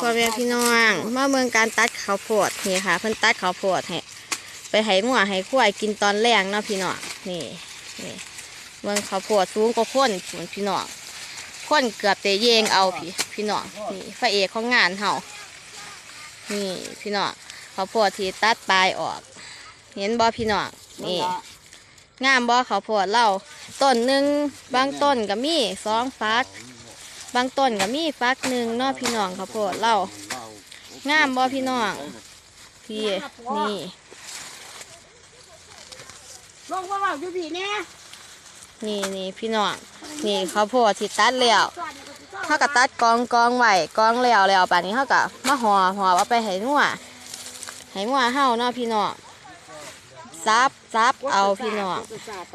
พ่อแม่พี่น้องมาเมืองการตัดข้าวโพดนี่ค่ะ เพิ่นตัดข้าวโพดให้ไปให้หมัวให้ควายกินตอนแรกเนาะพี่น้องนี่นี่เมืองข้าวโพดสูงกว่าคนพี่น้องคนเกือบจะเยงเอาพี่พี่น้องนี่พระเอกของงานเฮานี่พี่น้องข้าวโพดที่ตัดปลายออก เห็นบ่พี่น้องนี่งามบ่ข้าวโพดเล่าต้นหนึ่งบางต้นก็มีสองฟัก บางต้นก็มีฟักหนึ่งเนอพี่น้องข้าวโพดเล่างามบ่พี่น้องพี่นี่ลงมาว่าอยู่พี่เนี่ยนี่นี่พี่น้องนี่ข้าวโพดที่ตัดแล้วเขาก็ตัดกองกองไว้กองแล้วแล้วป่านนี้เขาก็มาห่อห่อเอาไปให้งัวให้งัวเฮาเนาะพี่น้องซับซับเอาพี่น้องจะสาไป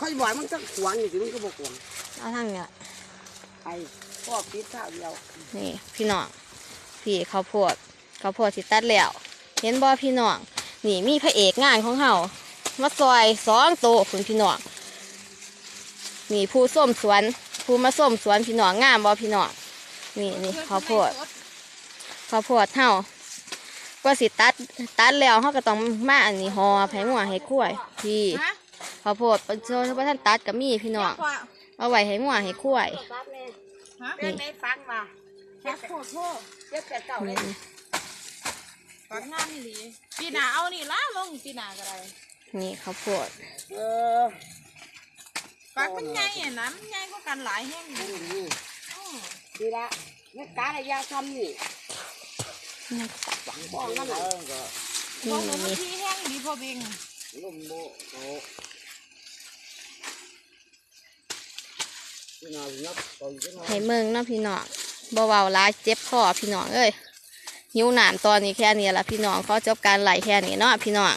ค่อยบอกมันต้องขวางอยู่สิมันก็บอกขวางเอาทั้งเนี้ย ไปพ่อปิดข้าวเดียว นี่พี่น้องพี่ข้าวโพดข้าวโพดที่ตัดแล้ว เห็นบ่พี่น้องนี่มีพระเอกงานของเฮามาซอยสองโตวคุณพี่น้องนี่ผู้ส้มสวนผู้มาส้มสวนพี่น้องงามบ่พี่น้องนี่นี่ข้าวโพด ข้าวโพดเฮาก็สิตัดตัดแล้วเฮาก็ต้องมาอันนี้ห่อให้หมัวให้กล้วยพี่ข้าวโพดเป็นโซนที่ท่านตัดก็มีพี่น้องเอาไว้ ให้หมัวให้กล้วยฮะเป็นในฟังมาแค่โคตรโทษเจ็บแต่เก่าเลยนี่ฟังงานนี่ดีปีหน้าเอานี่ล่าลงปีหน้าก็ได้นี่ข้าวโพดเออฟักมันใหญ่อะนะมันใหญ่กว่ากันหลายแห่งอยู่นี่นี่ดีละนี่การอะไรยาทำนี่นี่บ้องมันน่ะบอกเลยนี่ว่าที่แห้งดีพอเบงลมโบโตพี่น้องนับต่อยกันหน่อย ให้เมืองนาะพี่น้องบ่เว้าหลายเจ็บคอพี่น้องเอ้ยยิ้วหนามตอนนี้แค่นี้ละพี่น้องเขาจบการไหลแค่นี้เนาะพี่น้อง